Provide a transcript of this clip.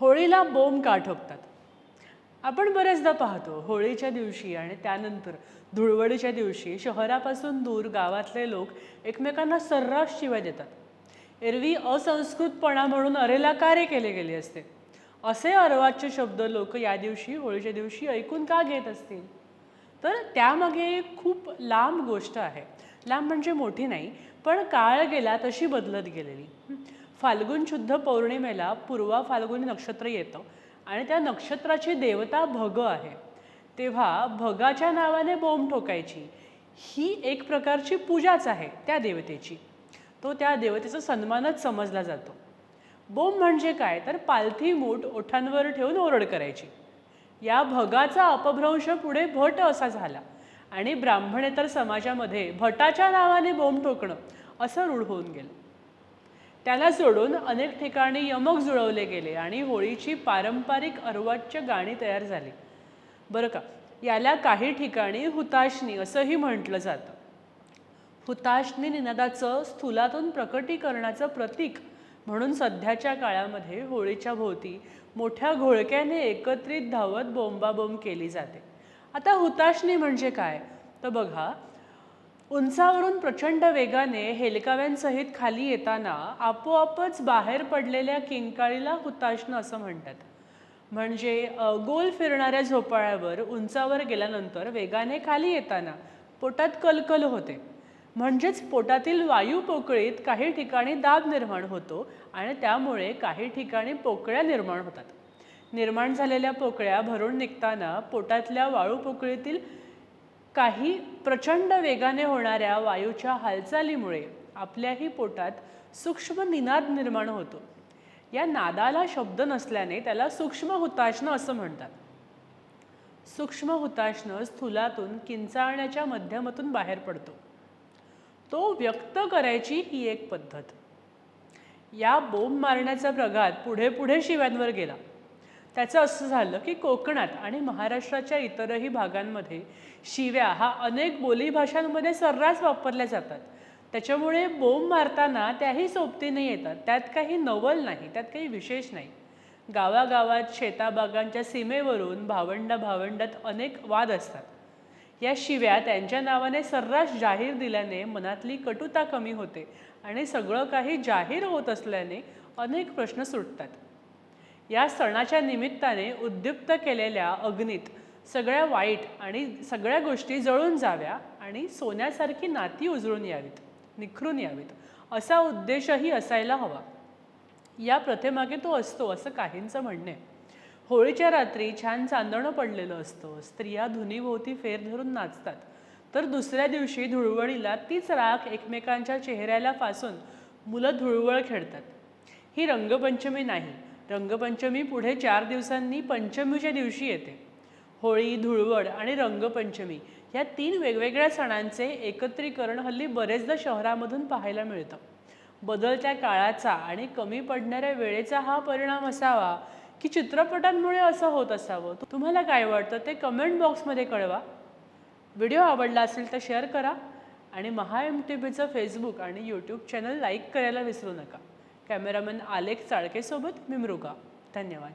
होळीला बोंब का ठोकतात आपण बरेचदा पाहतो होळीच्या दिवशी आणि त्यानंतर धुळवडीच्या दिवशी शहरापासून दूर गावातले लोक एकमेकांना सर्रास शिवाय देतात. एरवी असंस्कृतपणा म्हणून अरेला कार्य केले गेले असते. असे अर्वाच्य शब्द लोक या दिवशी होळीच्या दिवशी ऐकून का घेत असतील? तर त्यामागे एक खूप लांब गोष्ट आहे. लांब म्हणजे मोठी नाही पण काळ गेला तशी बदलत गेलेली. फाल्गुन शुद्ध पौर्णिमेला पूर्वा फाल्गुनी नक्षत्र येतं. आणि त्या नक्षत्राची देवता भग आहे. तेव्हा भगाच्या नावाने बोंब ठोकायची. ही एक प्रकारची पूजाच आहे त्या देवतेची. तो त्या देवतेचा सन्मानच समजला जातो. बोंब म्हणजे काय? तर पालथी मूठ ओठांवर ठेवून ओरड करायची. या भगाचा अपभ्रंश पुढे भट असा झाला. आणि ब्राह्मणेतर समाजामध्ये भटाच्या नावाने बोंब ठोकणं असं रूढ होऊन गेलं. त्याला सोडून अनेक ठिकाणी यमक जुळवले गेले आणि होळीची पारंपरिक अर्वाच्य गाणी तयार झाली. बरं का याला काही ठिकाणी हुताशनी असंही म्हटलं जातं. हुताशनी निनादाचं स्थूलातून प्रकटीकरणाचं प्रतीक म्हणून सध्याच्या काळामध्ये होळीच्या भोवती मोठ्या घोळक्याने एकत्रित धावत बोंबाबोंब केली जाते. आता हुताशनी म्हणजे काय? तर बघा उंचावरून प्रचंड वेगाने हेलकाव्यांसहित खाली येताना आपोआपच बाहेर पडलेल्या किंकाळीला हुताशनं असं म्हणतात. म्हणजे गोल फिरणाऱ्या झोपाळ्यावर उंचावर गेल्यानंतर वेगाने खाली येताना पोटात कलकल होते. म्हणजेच पोटातील वायू पोकळीत काही ठिकाणी दाब निर्माण होतो आणि त्यामुळे काही ठिकाणी पोकळ्या निर्माण होतात. निर्माण झालेल्या पोकळ्या भरून निघताना पोटातल्या वाळू पोकळीतील काही प्रचंड वेगाने होणाऱ्या वायूच्या हालचालीमुळे आपल्याही पोटात सूक्ष्म निनाद निर्माण होतो. या नादाला शब्द नसल्याने त्याला सूक्ष्म हुताशनं असं म्हणतात. सूक्ष्म हुताशनं स्थूलातून किंचाळण्याच्या माध्यमातून बाहेर पडतो. तो व्यक्त करायची ही एक पद्धत. या बोंब मारण्याचा प्रघात पुढे पुढे शिव्यांवर गेला. त्याचं असं झालं की कोकणात आणि महाराष्ट्राच्या इतरही भागांमध्ये शिव्या हा अनेक बोलीभाषांमध्ये सर्रास वापरल्या जातात. त्याच्यामुळे बोंब मारताना त्याही सोबतीने येतात. त्यात काही नवल नाही त्यात काही विशेष नाही. गावागावात शेताबागांच्या सीमेवरून भावंडा भावंडात अनेक वाद असतात. या शिव्या त्यांच्या नावाने सर्रास जाहीर दिल्याने मनातली कटुता कमी होते आणि सगळं काही जाहीर होत असल्याने अनेक प्रश्न सुटतात. या सणाच्या निमित्ताने उद्युक्त केलेल्या अग्नीत सगळ्या वाईट आणि सगळ्या गोष्टी जळून जाव्या आणि सोन्यासारखी नाती उजळून यावीत निखरून यावीत. असा उद्देशही असायला हवा. या प्रथेमागे तो असतो असं काहींचं म्हणणे. होळीच्या रात्री छान चांदणं पडलेलं असतं. स्त्रिया धुनीभोवती फेर धरून नाचतात. तर दुसऱ्या दिवशी धुळवळीला तीच राख एकमेकांच्या चेहऱ्याला फासून मुलं धुळवळ खेळतात. ही रंगपंचमी नाही रंगपंचमी पुढे चार दिवसांनी पंचमीच्या दिवशी येते. होळी धुळवड आणि रंगपंचमी या तीन वेगवेगळ्या सणांचे एकत्रीकरण हल्ली बरेचदा शहरामधून पाहायला मिळतं. बदलत्या काळाचा आणि कमी पडणाऱ्या वेळेचा हा परिणाम असावा की चित्रपटांमुळे असं होत असावं? तुम्हाला काय वाटतं ते कमेंट बॉक्समध्ये कळवा. व्हिडिओ आवडला असेल तर शेअर करा आणि महा एम टी व्हीचं फेसबुक आणि यूट्यूब चॅनल लाईक करायला विसरू नका. कॅमेरामॅन आलेख चाळकेसोबत मी मृगा. धन्यवाद.